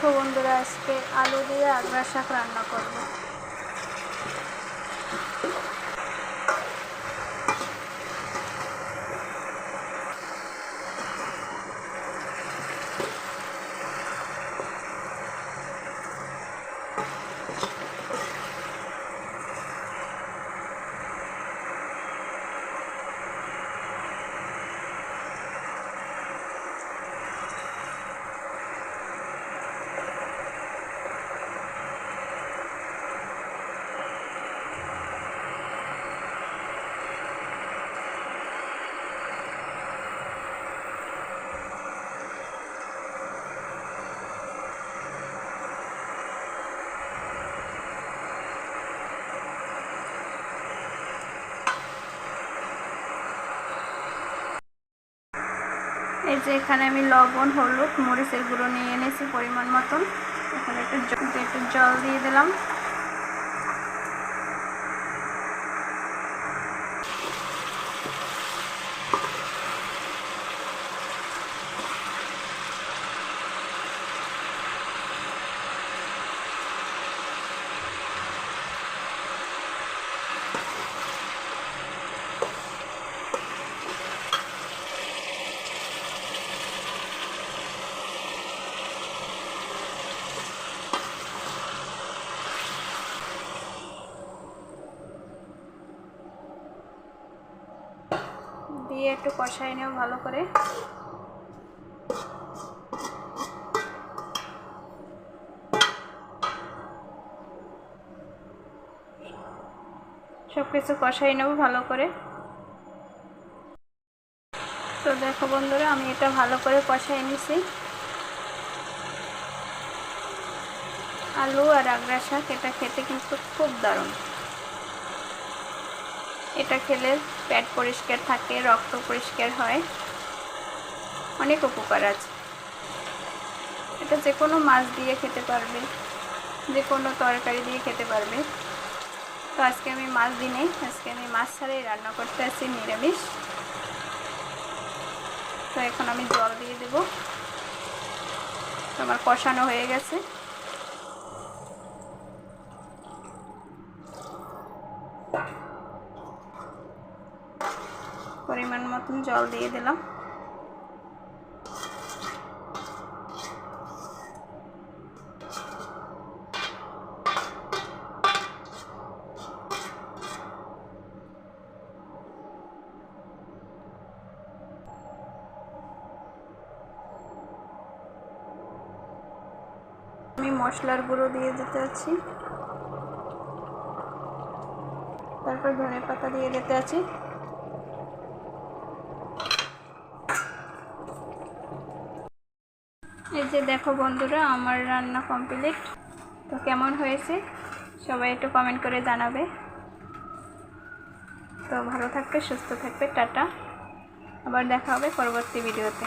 দেখো বন্ধুরা আজকে আলু দিয়ে আগ্রা শাক রান্না করব। এই যে এখানে আমি লবণ, হলুদ, মরিচের গুঁড়ো নিয়ে এনেছি পরিমাণ মতন। এখানে একটু একটু জল দিয়ে দিলাম। দিয়ে একটু কষাই নেব ভালো করে। সব কিছু কষাই নেব ভালো করে। তো দেখো বন্ধুরা, আমি এটা ভালো করে কষাই নিছি। আলু আর আগ্রা শাক, এটা খেতে কিন্তু খুব দারুণ। এটা খেলে পেট পরিষ্কার থাকে, রক্ত পরিষ্কার হয়। অনেক উপকার আছে। এটা যে কোনো মাছ দিয়ে খেতে পারবে যে কোনো তরকারি দিয়ে খেতে পারবে। তো আজকে আমি মাছ দিই নেই আজকে আমি মাছ ছাড়াই রান্না করতে আসছি নিরামিষ। তো এখন আমি জল দিয়ে দেব। আমার কষানো হয়ে গেছে। পরিমাণ মতন জল দিয়ে দিলাম। আমি মশলার গুঁড়ো দিয়ে দিতে আছি। তারপর ধনে পাতা দিয়ে দিতে আছি। এই যে দেখো বন্ধুরা, আমার রান্না কমপ্লিট তো কেমন হয়েছে? সবাই একটু কমেন্ট করে জানাবে। তো ভালো থাকবে, সুস্থ থাকবে, টাটা। আবার দেখা হবে পরবর্তী ভিডিওতে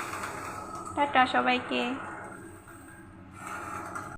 টাটা সবাইকে।